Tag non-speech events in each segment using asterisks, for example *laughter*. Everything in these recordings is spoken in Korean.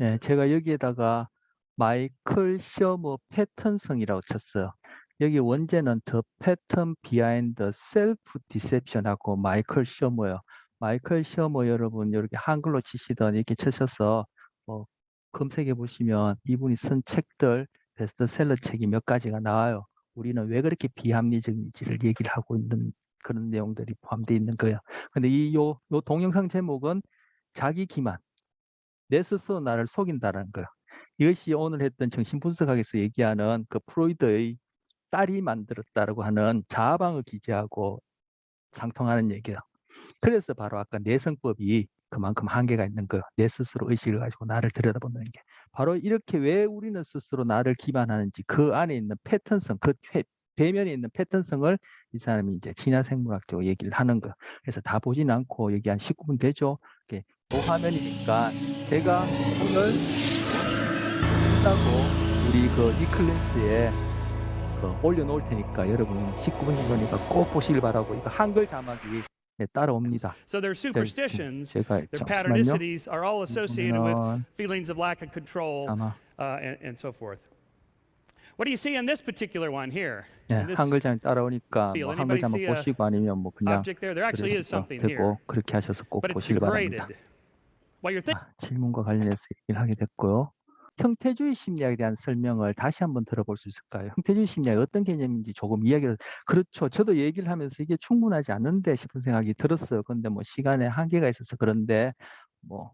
예, 제가 여기에다가 마이클 시어머 패턴성이라고 쳤어요. 여기 원제는 The Pattern Behind the Self-Deception하고 마이클 시어머요. 마이클 시어머 여러분 이렇게 한글로 치시던 이렇게 치셔서 뭐 검색해 보시면 이분이 쓴 책들 베스트셀러 책이 몇 가지가 나와요. 우리는 왜 그렇게 비합리적인지를 얘기를 하고 있는 그런 내용들이 포함되어 있는 거예요. 근데 이 요 요 동영상 제목은 자기 기만 내 스스로 나를 속인다라는 거예요. 이것이 오늘 했던 정신분석학에서 얘기하는 그 프로이드의 딸이 만들었다라고 하는 자아방어 기제하고 상통하는 얘기예요. 그래서 바로 아까 내성법이 그만큼 한계가 있는 거예요. 내 스스로 의식을 가지고 나를 들여다보는 게. 바로 이렇게 왜 우리는 스스로 나를 기반하는지 그 안에 있는 패턴성, 그 회- 배면에 있는 패턴성을 이 사람이 이제 진화생물학적으로 얘기를 하는 거예요. 그래서 다 보진 않고 여기 한 19분 되죠. 화면이니까 제가 오늘 끝나고 우리 그 이클래스에 그 올려놓을 테니까 여러분 19분인 거니까 꼭 보시길 바라고 이거 한글 자막이 네, 따라옵니다. So their 제- superstitions, 제가 their 잠시만요. patternicities are all associated with feelings of lack of control uh, and, and so forth. What do you see in this particular one here? 네, 한글 자막 따라오니까. 뭐 한글 자막 보시고 아니면 뭐 그냥 here, 되고 그렇게 하셔서 꼭 보시길 바랍니다. 질문과 관련해서 얘기를 하게 됐고요. 형태주의 심리학에 대한 설명을 다시 한번 들어볼 수 있을까요? 형태주의 심리학이 어떤 개념인지 조금 이야기를 그렇죠. 저도 얘기를 하면서 이게 충분하지 않는데 싶은 생각이 들었어요. 근데 뭐 시간에 한계가 있어서 그런데 뭐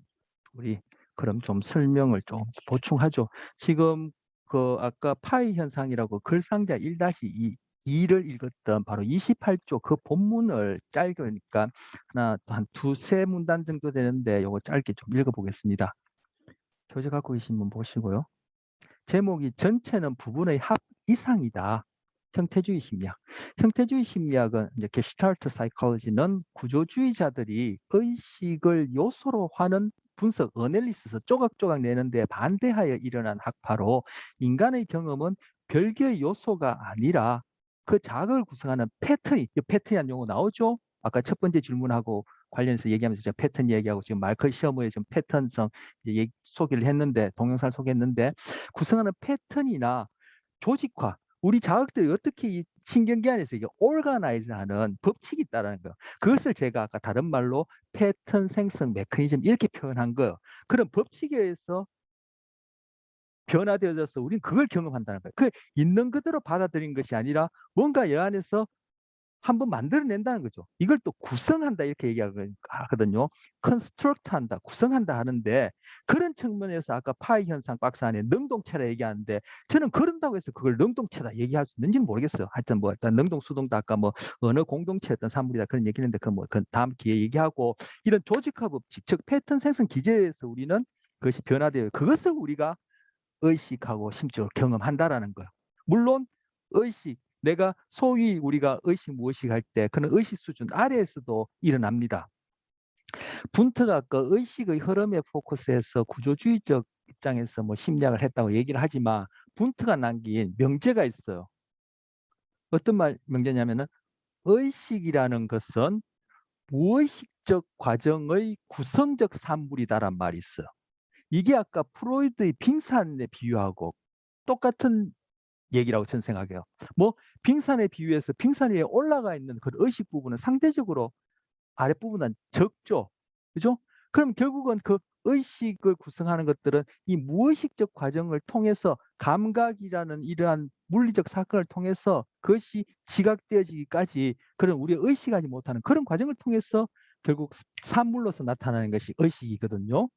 우리 그럼 좀 설명을 좀 보충하죠. 지금 그 아까 파이 현상이라고 글상자 1-2 2를 읽었던 바로 28조 그 본문을 짧으니까 하나 한 두세 문단 정도 되는데 요거 짧게 좀 읽어보겠습니다. 교재 갖고 계신 분 보시고요. 제목이 전체는 부분의 합 이상이다. 형태주의 심리학. 형태주의 심리학은 이제 게슈탈트 사이콜로지는 구조주의자들이 의식을 요소로 하는 분석, 어널리시스 조각조각 내는데 반대하여 일어난 학파로 인간의 경험은 별개의 요소가 아니라 그 자극을 구성하는 패턴이, 이 패턴이라는 용어 나오죠? 아까 첫 번째 질문하고 관련해서 얘기하면서 제가 패턴 얘기하고 지금 마이클 시어머의 지금 패턴성 이제 소개를 했는데 동영상을 소개했는데 구성하는 패턴이나 조직화 우리 자극들이 어떻게 이 신경계 안에서 이게 올가나이즈하는 법칙이 있다라는 거. 그것을 제가 아까 다른 말로 패턴 생성 메커니즘 이렇게 표현한 거예요. 그런 법칙에 의해서 변화되어져서 우리는 그걸 경험한다는 거예요. 그 있는 그대로 받아들인 것이 아니라 뭔가 여 안에서 한번 만들어낸다는 거죠. 이걸 또 구성한다 이렇게 얘기하거든요. 컨스트럭트 한다, 구성한다 하는데 그런 측면에서 아까 파이 현상 박스 안에 능동체라 얘기하는데 저는 그런다고 해서 그걸 능동체다 얘기할 수 있는지는 모르겠어요. 하여튼 뭐 일단 능동 수동도 아까 뭐 어느 공동체였던 사물이다 그런 얘기했는데 그뭐 그 다음 기회에 얘기하고 이런 조직화 법칙 즉 패턴 생성 기제에서 우리는 그것이 변화되어 그것을 우리가 의식하고 심적으로 경험한다라는 거예요. 물론 의식 내가 소위 우리가 의식 무의식 할 때 그는 의식 수준 아래에서도 일어납니다. 분트가 아까 의식의 흐름에 포커스해서 구조주의적 입장에서 뭐 심리학을 했다고 얘기를 하지만 분트가 남긴 명제가 있어요. 어떤 말 명제냐면은 의식이라는 것은 무의식적 과정의 구성적 산물이다란 말이 있어요. 이게 아까 프로이드의 빙산에 비유하고 똑같은 얘기라고 저는 생각해요. 뭐 빙산에 비유해서 빙산 위에 올라가 있는 그 의식 부분은 상대적으로 아랫부분은 적죠. 그죠? 그럼 결국은 그 의식을 구성하는 것들은 이 무의식적 과정을 통해서 감각이라는 이러한 물리적 사건을 통해서 그것이 지각되어지기까지 그런 우리가 의식하지 못하는 그런 과정을 통해서 결국 산물로서 나타나는 것이 의식이거든요.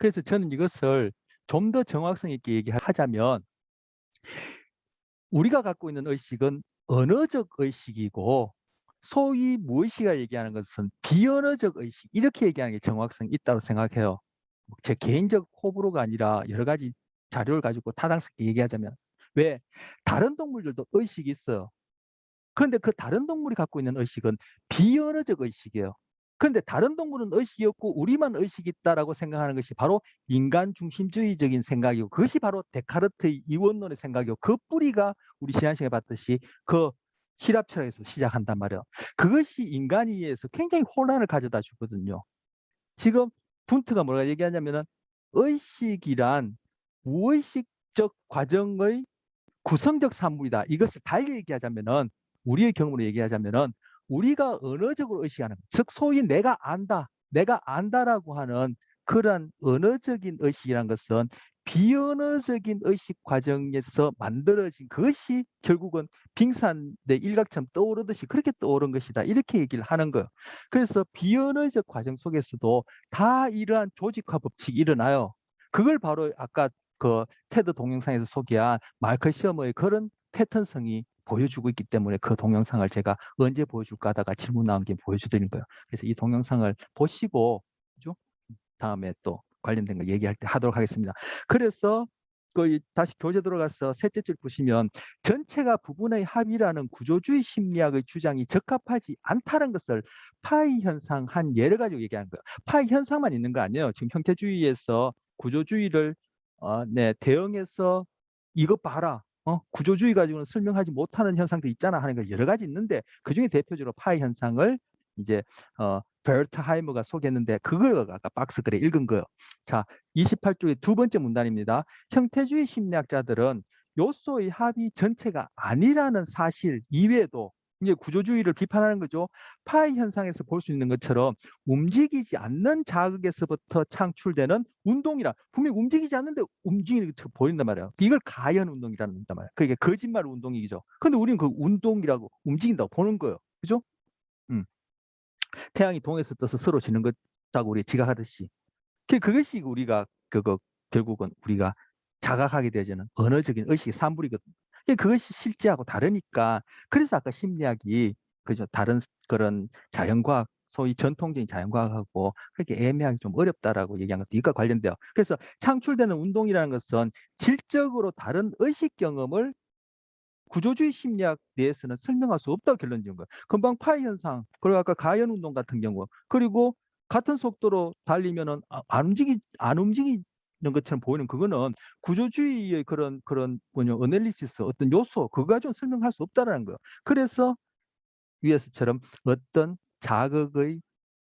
그래서 저는 이것을 좀 더 정확성 있게 얘기하자면 우리가 갖고 있는 의식은 언어적 의식이고 소위 무의식가 얘기하는 것은 비언어적 의식 이렇게 얘기하는 게 정확성이 있다고 생각해요. 뭐제 개인적 호불호가 아니라 여러 가지 자료를 가지고 타당스럽게 얘기하자면 왜 다른 동물들도 의식이 있어요. 그런데 그 다른 동물이 갖고 있는 의식은 비언어적 의식이에요. 그런데 다른 동물은 의식이 없고 우리만 의식이 있다라고 생각하는 것이 바로 인간 중심주의적인 생각이고 그것이 바로 데카르트의 이원론의 생각이고 그 뿌리가 우리 지난 시간에 봤듯이 그 히랍 철학에서 시작한단 말이에요. 그것이 인간에 의해서 굉장히 혼란을 가져다 주거든요. 지금 분트가 뭐라 얘기하냐면은 의식이란 무의식적 과정의 구성적 산물이다. 이것을 달리 얘기하자면은 우리의 경우로 얘기하자면은 우리가 언어적으로 의식하는 즉 소위 내가 안다, 내가 안다라고 하는 그런 언어적인 의식이란 것은 비언어적인 의식 과정에서 만들어진 그것이 결국은 빙산의 일각처럼 떠오르듯이 그렇게 떠오른 것이다. 이렇게 얘기를 하는 거예요. 그래서 비언어적 과정 속에서도 다 이러한 조직화 법칙이 일어나요. 그걸 바로 아까 그 테드 동영상에서 소개한 마이클 시어머의 그런 패턴성이 보여주고 있기 때문에 그 동영상을 제가 언제 보여줄까 하다가 질문 나온 게 보여주드린 거예요. 그래서 이 동영상을 보시고 그죠? 다음에 또 관련된 거 얘기할 때 하도록 하겠습니다. 그래서 그 이- 다시 교재 들어가서 셋째 줄 보시면 전체가 부분의 합이라는 구조주의 심리학의 주장이 적합하지 않다는 것을 파이 현상 한 여러 가지 얘기하는 거예요. 파이 현상만 있는 거 아니에요. 지금 형태주의에서 구조주의를 어, 네, 대응해서 이거 봐라. 어, 구조주의 가지고는 설명하지 못하는 현상도 있잖아 하는 거 여러 가지 있는데 그 중에 대표적으로 파이 현상을 이제 어, 베르트하이머가 소개했는데 그걸 아까 박스 글에 읽은 거예요. 자, 28쪽의 두 번째 문단입니다. 형태주의 심리학자들은 요소의 합이 전체가 아니라는 사실 이외에도 이제 구조주의를 비판하는 거죠. 파이 현상에서 볼 수 있는 것처럼 움직이지 않는 자극에서부터 창출되는 운동이라 분명히 움직이지 않는데 움직이는 것처럼 보인단 말이에요. 이걸 가연 운동이라는 단 말이에요. 그게 거짓말 운동이죠. 근데 우리는 그 운동이라고 움직인다고 보는 거예요. 그죠? 음. 태양이 동에서 떠서 서로 지는 것하고 우리 지각하듯이 그- 그것이 우리가 그거 결국은 우리가 자각하게 되지는 언어적인 의식의 산물이거든요. 그것이 실제하고 다르니까 그래서 아까 심리학이 그죠 다른 스- 그런 자연과학 소위 전통적인 자연과학하고 그렇게 애매하게 좀 어렵다라고 얘기한 것도 이과 관련돼요. 그래서 창출되는 운동이라는 것은 질적으로 다른 의식 경험을 구조주의 심리학 내에서는 설명할 수 없다고 결론 지은 거예요. 금방 파이 현상, 그리고 아까 가연 운동 같은 경우, 그리고 같은 속도로 달리면은 아- 안 움직이 안 움직이 는 것처럼 보이는 그거는 구조주의의 그런 그런 뭐냐 어널리시스 어떤 요소 그거 가지고 설명할 수 없다라는 거예요. 그래서 위에서처럼 어떤 자극의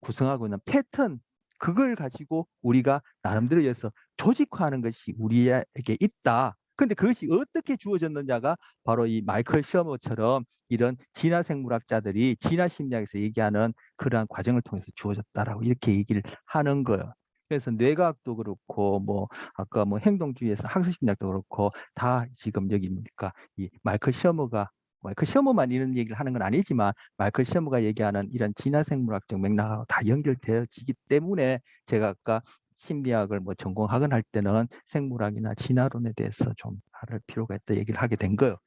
구성하고 있는 패턴 그걸 가지고 우리가 나름대로 해서 조직화하는 것이 우리에게 있다. 근데 그것이 어떻게 주어졌느냐가 바로 이 마이클 시어머처럼 이런 진화 생물학자들이 진화 심리학에서 얘기하는 그러한 과정을 통해서 주어졌다라고 이렇게 얘기를 하는 거예요. 그래서 뇌과학도 그렇고 뭐 아까 뭐 행동주의에서 학습 심리학도 그렇고 다 지금 여기 뭡니까 이 마이클 시어머가 마이클 시어머만 이런 얘기를 하는 건 아니지만 마이클 시어머가 얘기하는 이런 진화 생물학적 맥락하고 다 연결되어지기 때문에 제가 아까 심리학을 뭐 전공학은 할 때는 생물학이나 진화론에 대해서 좀 알을 필요가 있다 얘기를 하게 된 거예요.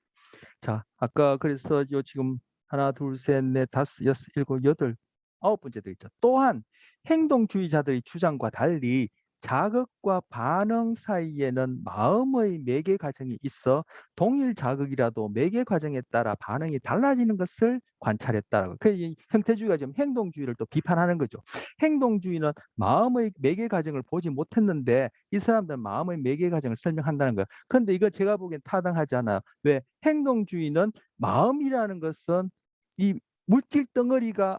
자, 아까 그래서 요 지금 하나, 둘, 셋, 넷, 다섯, 여섯, 일곱, 여덟, 아홉 번째 돼 있죠. 또한 행동주의자들의 주장과 달리 자극과 반응 사이에는 마음의 매개 과정이 있어 동일 자극이라도 매개 과정에 따라 반응이 달라지는 것을 관찰했다라고. 그이 형태주의가 지금 행동주의를 또 비판하는 거죠. 행동주의는 마음의 매개 과정을 보지 못했는데 이 사람들은 마음의 매개 과정을 설명한다는 거예요. 그런데 이거 제가 보기엔 타당하지 않아요. 왜? 행동주의는 마음이라는 것은 이 물질 덩어리가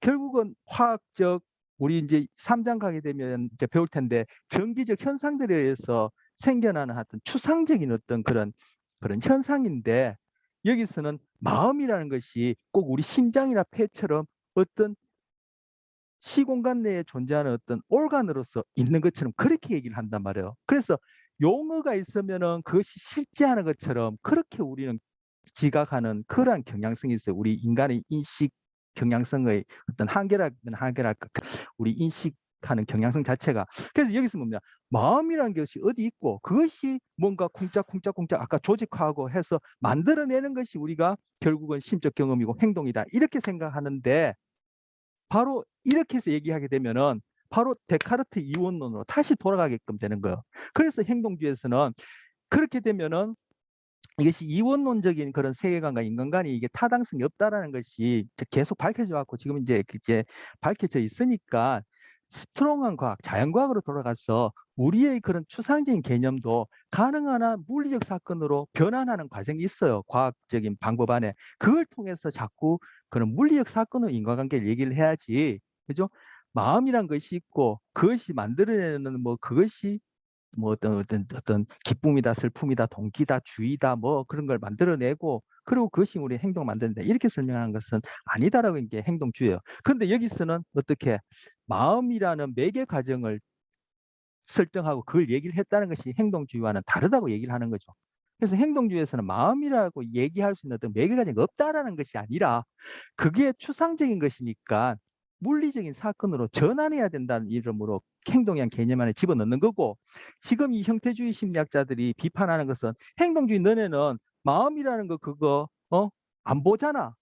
결국은 화학적 우리 이제 3장 가게 되면 이제 배울 텐데 전기적 현상들에 의해서 생겨나는 어떤 추상적인 어떤 그런 그런 현상인데 여기서는 마음이라는 것이 꼭 우리 심장이나 폐처럼 어떤 시공간 내에 존재하는 어떤 올간으로서 있는 것처럼 그렇게 얘기를 한단 말이에요. 그래서 용어가 있으면은 그것이 실제하는 것처럼 그렇게 우리는 지각하는 그러한 경향성이 있어요. 우리 인간의 인식 경향성의 어떤 한계라면 한계랄까 우리 인식하는 경향성 자체가 그래서 여기서 뭡니까 마음이라는 것이 어디 있고 그것이 뭔가 쿵짝쿵짝쿵짝 아까 조직화하고 해서 만들어내는 것이 우리가 결국은 심적 경험이고 행동이다 이렇게 생각하는데 바로 이렇게 해서 얘기하게 되면은 바로 데카르트 이원론으로 다시 돌아가게끔 되는 거예요. 그래서 행동주의에서는 그렇게 되면은 이것이 이원론적인 그런 세계관과 인간관이 이게 타당성이 없다라는 것이 계속 밝혀져 왔고 지금 이제 이제 밝혀져 있으니까 스트롱한 과학, 자연과학으로 돌아가서 우리의 그런 추상적인 개념도 가능한 한 물리적 사건으로 변환하는 과정이 있어요. 과학적인 방법 안에. 그걸 통해서 자꾸 그런 물리적 사건으로 인과관계를 얘기를 해야지. 그죠? 마음이란 것이 있고 그것이 만들어내는 뭐 그것이 뭐 어떤 어떤 어떤 기쁨이다 슬픔이다 동기다 주의다 뭐 그런 걸 만들어내고 그리고 그것이 우리 행동을 만드는데 이렇게 설명하는 것은 아니다라고 이게 행동주의예요. 그런데 여기서는 어떻게 마음이라는 매개 과정을 설정하고 그걸 얘기를 했다는 것이 행동주의와는 다르다고 얘기를 하는 거죠. 그래서 행동주의에서는 마음이라고 얘기할 수 있는 어떤 매개 과정이 없다라는 것이 아니라 그게 추상적인 것이니까 물리적인 사건으로 전환해야 된다는 이름으로 행동이란 개념 안에 집어넣는 거고 지금 이 형태주의 심리학자들이 비판하는 것은 행동주의 너네는 마음이라는 거 그거 어 안 보잖아.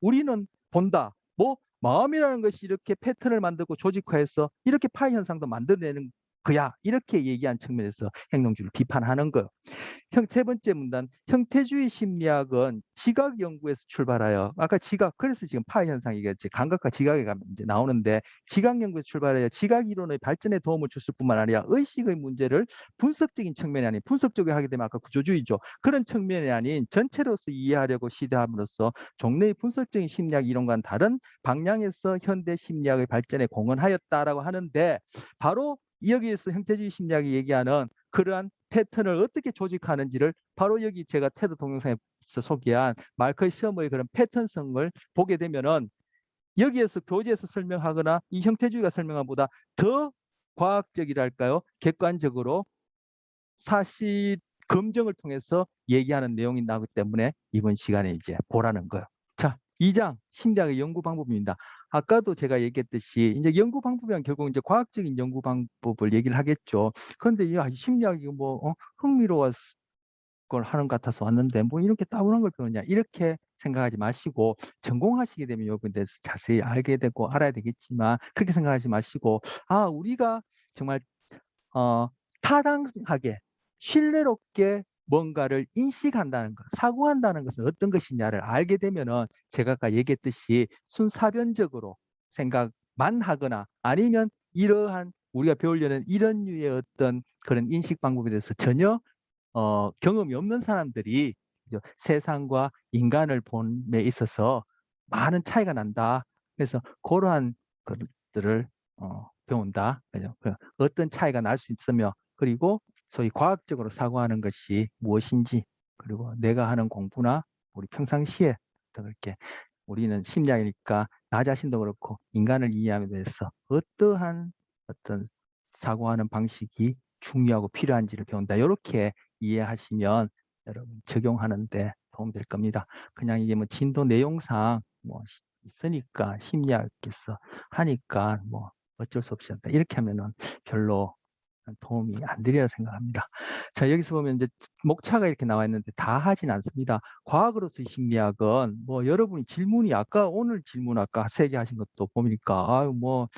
우리는 본다. 뭐 마음이라는 것이 이렇게 패턴을 만들고 조직화해서 이렇게 파이 현상도 만들어내는 거야. 이렇게 얘기한 측면에서 행동주의를 비판하는 거예요. 형, 세 번째 문단, 형태주의 심리학은 지각 연구에서 출발하여, 아까 지각, 그래서 지금 파이 현상 이겠지. 감각과 지각이 가- 이제 나오는데, 지각 연구에서 출발하여 지각 이론의 발전에 도움을 줬을 뿐만 아니라 의식의 문제를 분석적인 측면이 아닌, 분석적으로 하게 되면 아까 구조주의죠. 그런 측면이 아닌 전체로서 이해하려고 시도함으로써 종래의 분석적인 심리학 이론과는 다른 방향에서 현대 심리학의 발전에 공헌하였다라고 하는데, 바로 여기에서 형태주의 심리학이 얘기하는 그러한 패턴을 어떻게 조직하는지를 바로 여기 제가 테드 동영상에서 소개한 마이클 시험의 그런 패턴성을 보게 되면은 여기에서 교재에서 설명하거나 이 형태주의가 설명한 보다 더 과학적이랄까요? 객관적으로 사실 검증을 통해서 얘기하는 내용이 나오기 때문에 이번 시간에 이제 보라는 거예요. 자, 2장 심리학의 연구 방법입니다. 아까도 제가 얘기했듯이 이제 연구 방법이란 결국 이제 과학적인 연구 방법을 얘기를 하겠죠. 그런데 이 아, 심리학이 뭐 어, 흥미로웠 걸 하는 것 같아서 왔는데 뭐 이렇게 따분한 걸 배우냐 이렇게 생각하지 마시고 전공하시게 되면 대해서 자세히 알게 되고 알아야 되겠지만 그렇게 생각하지 마시고 아 우리가 정말 어 타당하게 신뢰롭게 뭔가를 인식한다는 것, 사고한다는 것은 어떤 것이냐를 알게 되면은 제가 아까 얘기했듯이 순사변적으로 생각만 하거나 아니면 이러한 우리가 배우려는 이런 류의 어떤 그런 인식 방법에 대해서 전혀 어, 경험이 없는 사람들이? 세상과 인간을 본에 있어서 많은 차이가 난다. 그래서 그러한 것들을 어, 배운다. 그죠? 그 어떤 차이가 날 수 있으며 그리고 소위 과학적으로 사고하는 것이 무엇인지 그리고 내가 하는 공부나 우리 평상시에 그렇게 우리는 심리학이니까 나 자신도 그렇고 인간을 이해함에 대해서 어떠한 어떤 사고하는 방식이 중요하고 필요한지를 배운다. 이렇게 이해하시면 여러분 적용하는데 도움될 겁니다. 그냥 이게 뭐 진도 내용상 뭐 시- 있으니까 심리학에서 하니까 뭐 어쩔 수 없이 한다. 이렇게 하면은 별로 도움이 안 되리라 생각합니다. 자 여기서 보면 이제 목차가 이렇게 나와 있는데 다 하진 않습니다. 과학으로서의 심리학은 뭐 여러분이 질문이 아까 오늘 질문 아까 세 개 하신 것도 보니까 아유 뭐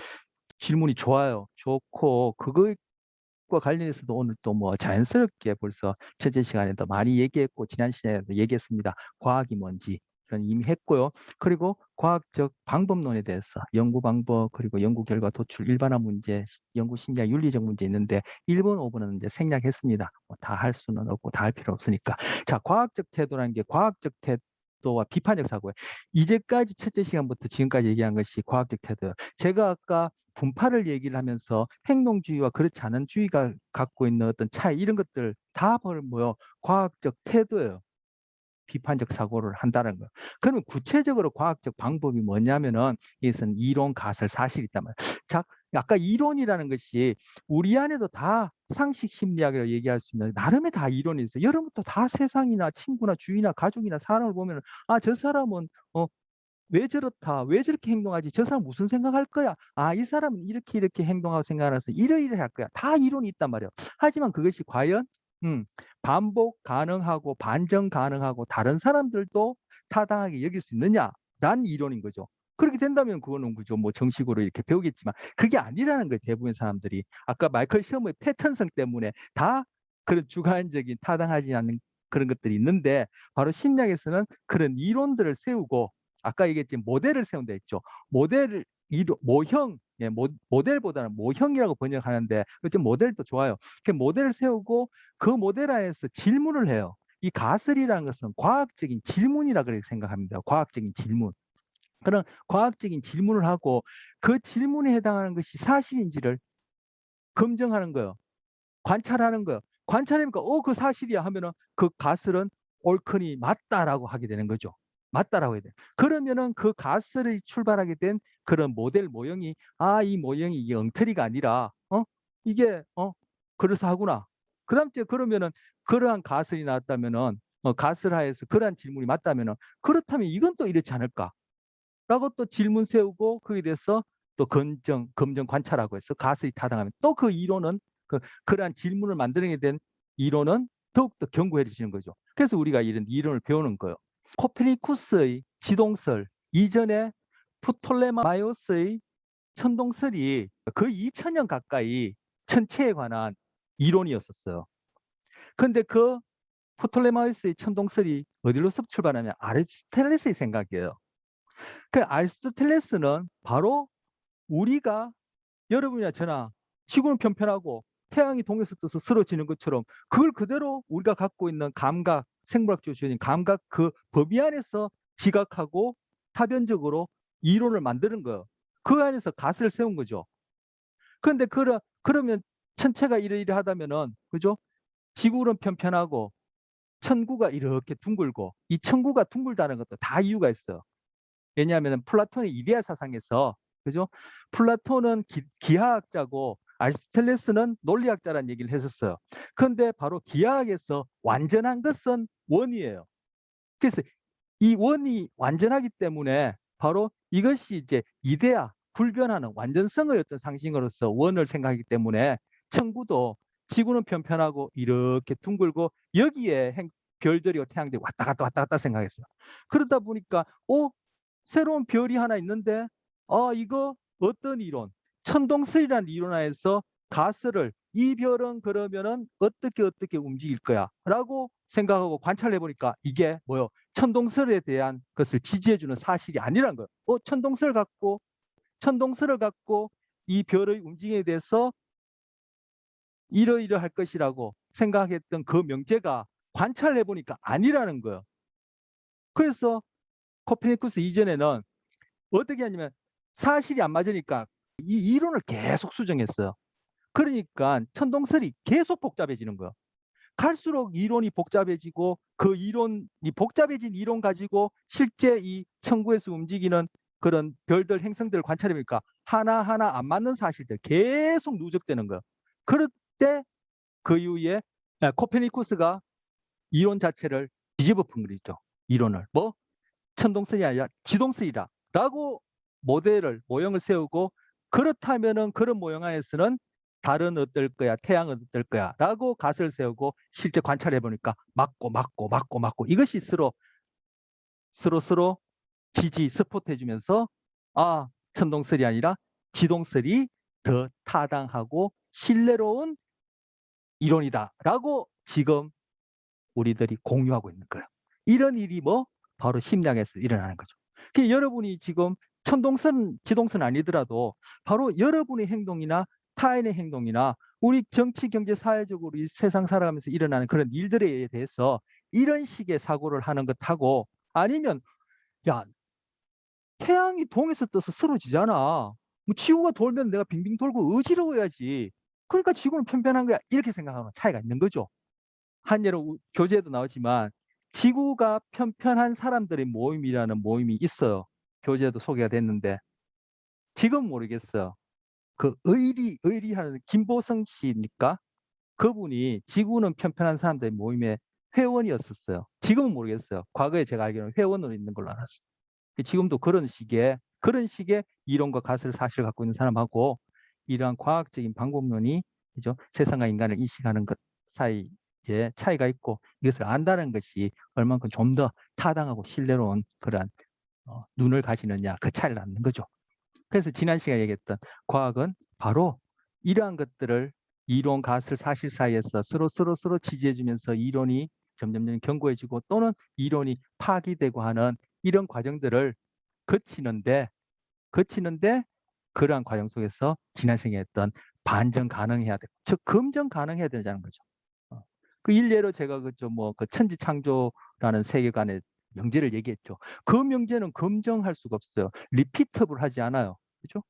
질문이 좋아요. 좋고 그거 과 관련해서도 오늘 또 뭐 자연스럽게 벌써 첫째 시간에도 많이 얘기했고 지난 시간에도 얘기했습니다. 과학이 뭔지 이미 했고요. 그리고 과학적 방법론에 대해서 연구 방법 그리고 연구 결과 도출 일반화 문제, 시- 연구 심리학 윤리적 문제 있는데 1번, 5번은 이제 생략했습니다. 뭐 다할 수는 없고 다 할 필요 없으니까. 자, 과학적 태도라는 게 과학적 태도와 비판적 사고예요. 이제까지 첫째 시간부터 지금까지 얘기한 것이 과학적 태도예요. 제가 아까 분파를 얘기를 하면서 행동주의와 그렇지 않은 주의가 갖고 있는 어떤 차이 이런 것들 다 뭐요 과학적 태도예요. 비판적 사고를 한다는 거. 그러면 구체적으로 과학적 방법이 뭐냐면은 이것은 이론, 가설, 사실이 있단 말이에요. 자, 아까 이론이라는 것이 우리 안에도 다 상식 심리학이라고 얘기할 수 있는 나름의 다 이론이 있어요. 여러분도 다 세상이나 친구나 주위나 가족이나 사람을 보면 아, 저 사람은 어, 왜 저렇다? 왜 저렇게 행동하지? 저 사람 무슨 생각할 거야? 아, 이 사람은 이렇게 이렇게 행동하고 생각해서 이러이러 할 거야. 다 이론이 있단 말이에요. 하지만 그것이 과연 음, 반복 가능하고 반전 가능하고 다른 사람들도 타당하게 여길 수 있느냐? 란 이론인 거죠. 그렇게 된다면 그거는 그죠. 뭐 정식으로 이렇게 배우겠지만 그게 아니라는 거예요. 대부분 사람들이. 아까 마이클 시험의 패턴성 때문에 다 그런 주관적인 타당하지 않는 그런 것들이 있는데 바로 심리학에서는 그런 이론들을 세우고 아까 얘기했지만 모델을 세운다 했죠. 모델을 이로 모형 예, 모, 모델보다는 모형이라고 번역하는데 어쨌든 모델도 좋아요. 그 모델을 세우고 그 모델 안에서 질문을 해요. 이 가설이라는 것은 과학적인 질문이라 그렇게 생각합니다. 과학적인 질문. 그런 과학적인 질문을 하고 그 질문에 해당하는 것이 사실인지를 검증하는 거예요. 관찰하는 거예요. 관찰해니까 어 그 사실이야 하면은 그 가설은 옳거니 맞다라고 하게 되는 거죠. 맞다라고 해야 돼. 그러면은 그 가설이 출발하게 된 그런 모델 모형이 아 이 모형이 이게 엉터리가 아니라 어 이게 어 그래서 하구나. 그다음 째 그러면은 그러한 가설이 나왔다면은 어, 가설 하에서 그러한 질문이 맞다면은 그렇다면 이건 또 이렇지 않을까? 라고 또 질문 세우고 거기에 대해서 또 검증, 검증 관찰하고 해서 가설이 타당하면 또 그 이론은 그 그러한 질문을 만들게 된 이론은 더욱더 견고해지는 거죠. 그래서 우리가 이런 이론을 배우는 거예요. 코페르니쿠스의 지동설 이전에 프톨레마이오스의 천동설이 거의 2000년 가까이 천체에 관한 이론이었었어요. 그런데 그 프톨레마이오스의 천동설이 어디로서 출발하면 아리스토텔레스의 생각이에요. 그 아리스토텔레스는 바로 우리가 여러분이나 저나 지구는 편편하고 태양이 동에서 떠서 쓰러지는 것처럼 그걸 그대로 우리가 갖고 있는 감각, 생물학적으로 주어진 감각 그 범위 안에서 지각하고 타변적으로 이론을 만드는 거예요. 그 안에서 갓을 세운 거죠. 그런데 그러, 그러면 천체가 이러이러하다면은 그죠? 지구는 편편하고 천구가 이렇게 둥글고 이 천구가 둥글다는 것도 다 이유가 있어요. 왜냐하면 플라톤의 이데아 사상에서 그죠? 플라톤은 기, 기하학자고 아리스토텔레스는 논리학자라는 얘기를 했었어요. 그런데 바로 기하학에서 완전한 것은 원이에요. 그래서 이 원이 완전하기 때문에 바로 이것이 이제 이데아 불변하는 완전성의 어떤 상징으로서 원을 생각하기 때문에 천구도 지구는 편편하고 이렇게 둥글고 여기에 행, 별들이 태양들이 왔다 갔다 왔다 갔다 생각했어요. 그러다 보니까 어 새로운 별이 하나 있는데 아 이거 어떤 이론 천동설이라는 이론하에서 가설을 이 별은 그러면은 어떻게 어떻게 움직일 거야라고 생각하고 관찰해 보니까 이게 뭐요 천동설에 대한 것을 지지해 주는 사실이 아니란 거예요. 어 천동설 갖고 천동설을 갖고 이 별의 움직임에 대해서 이러이러할 것이라고 생각했던 그 명제가 관찰해 보니까 아니라는 거예요. 그래서 코페르니쿠스 이전에는 어떻게 하냐면 사실이 안 맞으니까 이 이론을 계속 수정했어요. 그러니까 천동설이 계속 복잡해지는 거예요. 갈수록 이론이 복잡해지고 그 이론이 복잡해진 이론 가지고 실제 이 천구에서 움직이는 그런 별들 행성들을 관찰해 보니까 하나하나 안 맞는 사실들 계속 누적되는 거예요. 그럴 때 그 이후에 아, 코페르니쿠스가 이론 자체를 뒤집어 푼 거죠. 이론을 뭐 천동설이 아니라 지동설이라 라고 모델을 모형을 세우고 그렇다면은 그런 모형 안에서는 달은 어떨 거야 태양은 어떨 거야 라고 갓을 세우고 실제 관찰해 보니까 맞고 맞고 맞고 맞고 이것이 서로 서로 서로 지지 스포트 해주면서 아 천동설이 아니라 지동설이 더 타당하고 신뢰로운 이론이다 라고 지금 우리들이 공유하고 있는 거예요. 이런 일이 뭐 바로 심리학에서 일어나는 거죠. 그 여러분이 지금 천동선, 지동선 아니더라도 바로 여러분의 행동이나 타인의 행동이나 우리 정치, 경제, 사회적으로 이 세상 살아가면서 일어나는 그런 일들에 대해서 이런 식의 사고를 하는 것하고 아니면 야 태양이 동에서 떠서 쓰러지잖아. 뭐 지구가 돌면 내가 빙빙 돌고 어지러워야지. 그러니까 지구는 편편한 거야. 이렇게 생각하는 차이가 있는 거죠. 한 예로 교재에도 나오지만 지구가 편편한 사람들의 모임이라는 모임이 있어요. 교재도 소개가 됐는데 지금 모르겠어요. 그 의리 의리하는 김보성 씨입니까? 그분이 지구는 편편한 사람들의 모임의 회원이었었어요. 지금은 모르겠어요. 과거에 제가 알기로는 회원으로 있는 걸로 알았어요. 지금도 그런 식의 그런 식의 이론과 가설 사실을 갖고 있는 사람하고 이러한 과학적인 방법론이 그죠? 세상과 인간을 인식하는 것 사이에 차이가 있고 이것을 안다는 것이 얼만큼 좀 더 타당하고 신뢰로운 그러한 어, 눈을 가지느냐 그 차이를 낳는 거죠. 그래서 지난 시간에 얘기했던 과학은 바로 이러한 것들을 이론, 가설, 사실 사이에서 서로 서로 서로 지지해주면서 이론이 점점점 견고해지고 또는 이론이 파기되고 하는 이런 과정들을 거치는데 거치는데 그러한 과정 속에서 지난 시간에 했던 반전 가능해야 되고 즉 검증 가능해야 되자는 거죠. 어. 그 일례로 제가 그좀뭐그 천지 창조라는 세계관에 명제를 얘기했죠. 그 명제는 검증할 수가 없어요. 리피터블 하지 않아요. 그죠?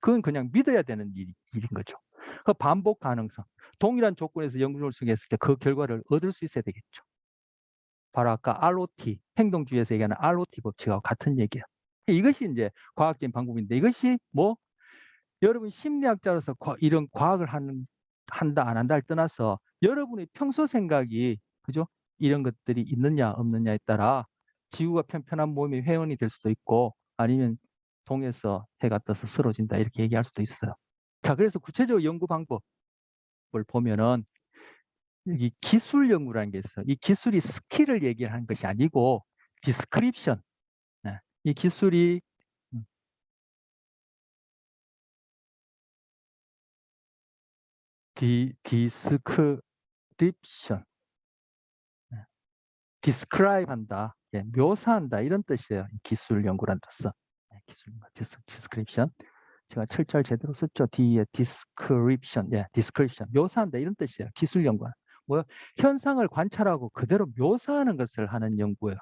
그건 그냥 믿어야 되는 일, 일인 거죠. 그 반복 가능성. 동일한 조건에서 연구를 수행했을 때 그 결과를 얻을 수 있어야 되겠죠. 바로 아까 ROT, 행동주의에서 얘기하는 ROT 법칙하고 같은 얘기예요. 이것이 이제 과학적인 방법인데 이것이 뭐 여러분 심리학자로서 과- 이런 과학을 하는 한다 안 한다를 떠나서 여러분의 평소 생각이 그죠? 이런 것들이 있느냐 없느냐에 따라 지구가 편편한 몸의 회원이 될 수도 있고 아니면 동에서 해가 떠서 쓰러진다 이렇게 얘기할 수도 있어요. 자, 그래서 구체적으로 연구 방법을 보면은 여기 기술 연구라는 게 있어요. 이 기술이 스킬을 얘기하는 것이 아니고 디스크립션. 네, 이 기술이 음. 디 디스크립션. 네. 디스크라이브 한다. 예, 묘사한다 이런 뜻이에요. 이 기술 연구란 뜻은. 네, 기술 디스, 디스크립션. 제가 철자를 제대로 썼죠. 뒤에 디스크립션. 예, 디스크립션. 묘사한다 이런 뜻이에요. 기술 연구. 뭐 현상을 관찰하고 그대로 묘사하는 것을 하는 연구예요.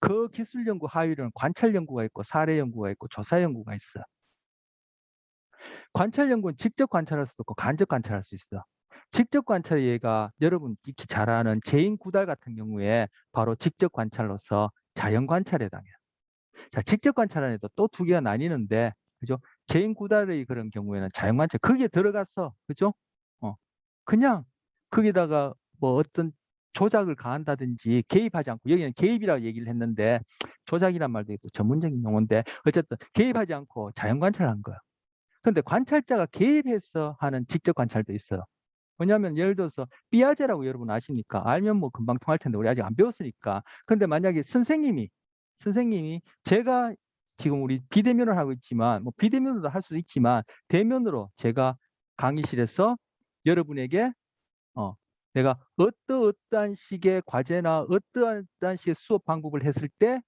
그 기술 연구 하위로는 관찰 연구가 있고 사례 연구가 있고 조사 연구가 있어요. 관찰 연구는 직접 관찰할 수도 있고 간접 관찰할 수 있어요. 직접 관찰 얘가 여러분 익히 잘 아는 제인 구달 같은 경우에 바로 직접 관찰로서 자연 관찰에 해당해요. 자, 직접 관찰에도 또 두 개가 나뉘는데, 그죠? 제인 구달의 그런 경우에는 자연 관찰, 거기에 들어가서, 그죠? 어, 그냥 거기다가 뭐 어떤 조작을 가한다든지 개입하지 않고, 여기는 개입이라고 얘기를 했는데, 조작이란 말도 또 전문적인 용어인데, 어쨌든 개입하지 않고 자연 관찰한 거예요. 근데 관찰자가 개입해서 하는 직접 관찰도 있어요. 왜냐하면 예를 들어서 삐아제라고 여러분 아십니까? 알면 뭐 금방 통할 텐데 우리 아직 안 배웠으니까. 근데 만약에 선생님이 선생님이 제가 지금 우리 비대면을 하고 있지만 뭐 비대면으로도 할 수도 있지만 대면으로 제가 강의실에서 여러분에게 어 내가 어떠어떠한 식의 과제나 어떠한 식의 수업 방법을 했을 때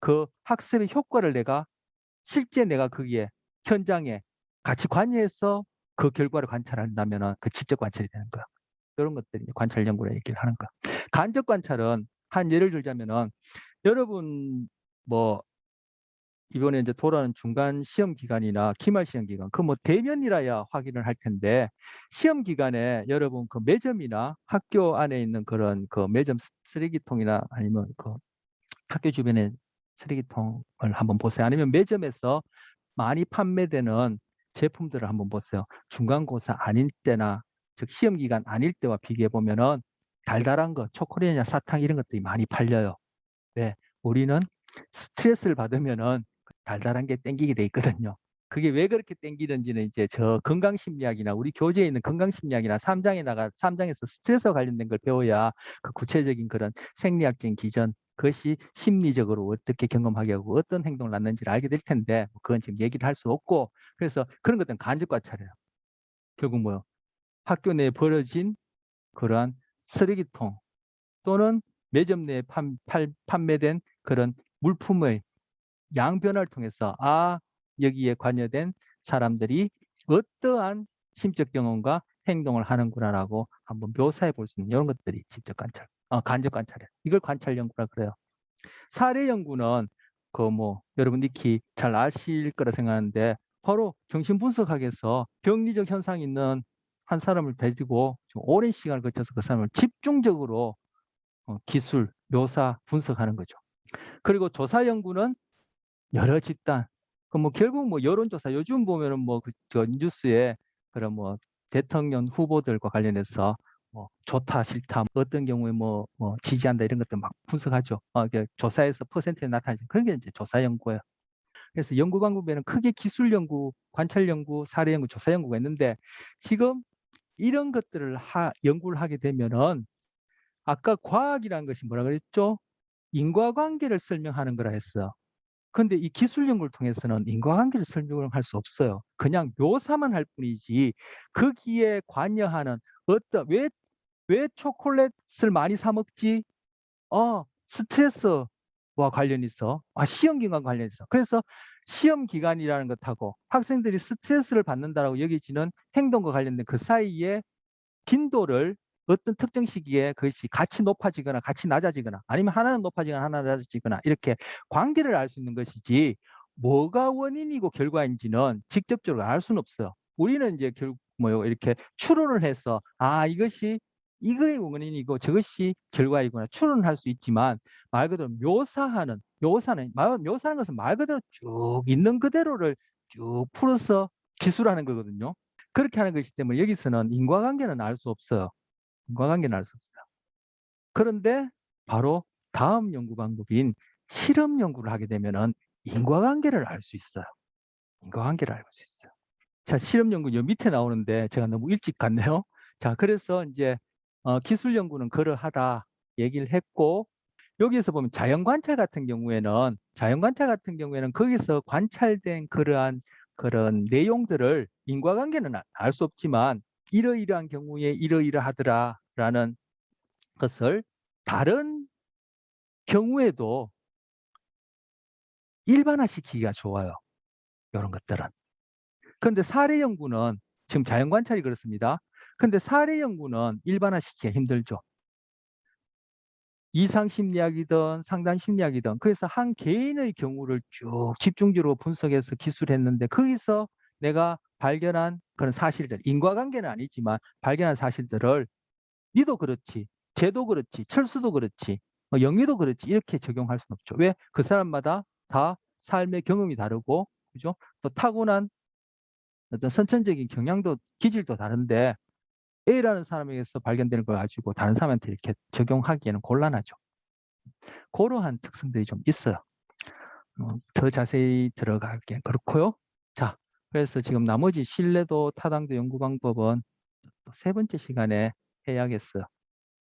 그 학습의 효과를 내가 실제 내가 거기에 현장에 같이 관여해서 그 결과를 관찰한다면은 그 직접 관찰이 되는 거야. 이런 것들이 관찰 연구라 얘기를 하는 거야. 간접 관찰은 한 예를 들자면은 여러분 뭐 이번에 이제 돌아오는 중간 시험 기간이나 기말 시험 기간 그 뭐 대면이라야 확인을 할 텐데 시험 기간에 여러분 그 매점이나 학교 안에 있는 그런 그 매점 쓰- 쓰레기통이나 아니면 그 학교 주변에 쓰레기통을 한번 보세요. 아니면 매점에서 많이 판매되는 제품들을 한번 보세요. 중간고사 아닐 때나 즉 시험 기간 아닐 때와 비교해 보면은 달달한 거, 초콜릿이나 사탕 이런 것들이 많이 팔려요. 왜? 우리는 스트레스를 받으면은 달달한 게 땡기게 돼 있거든요. 그게 왜 그렇게 땡기는지는 이제 저 건강심리학이나 우리 교재에 있는 건강심리학이나 삼장에 나가 삼장에서 스트레스와 관련된 걸 배워야 그 구체적인 그런 생리학적인 기전 그것이 심리적으로 어떻게 경험하게 하고 어떤 행동을 낳는지를 알게 될 텐데 뭐 그건 지금 얘기를 할 수 없고 그래서 그런 것들은 간접 관찰이에요. 결국 뭐요? 학교 내에 벌어진 그러한 쓰레기통 또는 매점 내에 판, 팔, 판매된 그런 물품의 양 변화를 통해서 아 여기에 관여된 사람들이 어떠한 심적 경험과 행동을 하는구나라고 한번 묘사해 볼 수 있는 이런 것들이 직접 관찰, 어, 간접 관찰이에요. 이걸 관찰 연구라 그래요. 사례 연구는 그 뭐 여러분 익히 잘 아실 거라 생각하는데 바로 정신 분석학에서 병리적 현상이 있는 한 사람을 데리고 좀 오랜 시간을 거쳐서 그 사람을 집중적으로 어, 기술, 묘사, 분석하는 거죠. 그리고 조사 연구는 여러 집단, 그 뭐 결국 뭐 여론조사 요즘 보면은 뭐그저 뉴스에 그런 뭐 대통령 후보들과 관련해서 뭐 좋다 싫다 어떤 경우에 뭐, 뭐 지지한다 이런 것들 막 분석하죠. 어, 이게 조사에서 퍼센트에 나타나죠. 그런 게 이제 조사 연구예요. 그래서 연구 방법에는 크게 기술 연구, 관찰 연구, 사례 연구, 조사 연구가 있는데 지금 이런 것들을 하, 연구를 하게 되면은 아까 과학이라는 것이 뭐라 그랬죠? 인과관계를 설명하는 거라 했어요. 근데 이 기술 연구를 통해서는 인과관계를 설명을 할 수 없어요. 그냥 묘사만 할 뿐이지 거기에 관여하는 어떤 왜, 왜 초콜릿을 많이 사 먹지? 어, 스트레스와 관련이 있어. 아, 시험 기간 관련이 있어. 그래서 시험 기간이라는 것하고 학생들이 스트레스를 받는다라고 여기지는 행동과 관련된 그 사이에 빈도를 어떤 특정 시기에 그것이 같이 높아지거나 같이 낮아지거나 아니면 하나는 높아지거나 하나는 낮아지거나 이렇게 관계를 알 수 있는 것이지 뭐가 원인이고 결과인지는 직접적으로 알 수는 없어요. 우리는 이제 결국 뭐요 이렇게 추론을 해서 아 이것이 이거의 원인이고 저것이 결과이구나 추론할 수 있지만 말 그대로 묘사하는 묘사는 말 묘사하는 것은 말 그대로 쭉 있는 그대로를 쭉 풀어서 기술하는 거거든요. 그렇게 하는 것이기 때문에 여기서는 인과관계는 알 수 없어요. 인과관계는 알 수 없어요. 그런데 바로 다음 연구 방법인 실험 연구를 하게 되면은 인과관계를 알 수 있어요. 인과관계를 알고 수 있어요. 자, 실험 연구 요 밑에 나오는데 제가 너무 일찍 갔네요. *laughs* 자, 그래서 이제 어, 기술 연구는 그러하다 얘기를 했고 여기에서 보면 자연 관찰 같은 경우에는 자연 관찰 같은 경우에는 거기서 관찰된 그러한 그런 내용들을 인과관계는 알 수 없지만 이러이러한 경우에 이러이러하더라라는 것을 다른 경우에도 일반화시키기가 좋아요. 이런 것들은. 그런데 사례 연구는 지금 자연 관찰이 그렇습니다. 근데 사례 연구는 일반화시키기가 힘들죠. 이상 심리학이든 상단 심리학이든 그래서 한 개인의 경우를 쭉 집중적으로 분석해서 기술했는데 거기서 내가 발견한 그런 사실들 인과관계는 아니지만 발견한 사실들을 니도 그렇지 쟤도 그렇지 철수도 그렇지 뭐 영희도 그렇지 이렇게 적용할 수는 없죠. 왜? 그 사람마다 다 삶의 경험이 다르고 그죠? 또 타고난 어떤 선천적인 경향도 기질도 다른데 A라는 사람에게서 발견되는 걸 가지고 다른 사람한테 이렇게 적용하기에는 곤란하죠. 그러한 특성들이 좀 있어요. 어, 더 자세히 들어가기엔 그렇고요. 자, 그래서 지금 나머지 신뢰도 타당도 연구 방법은 또세 번째 시간에 해야겠어요.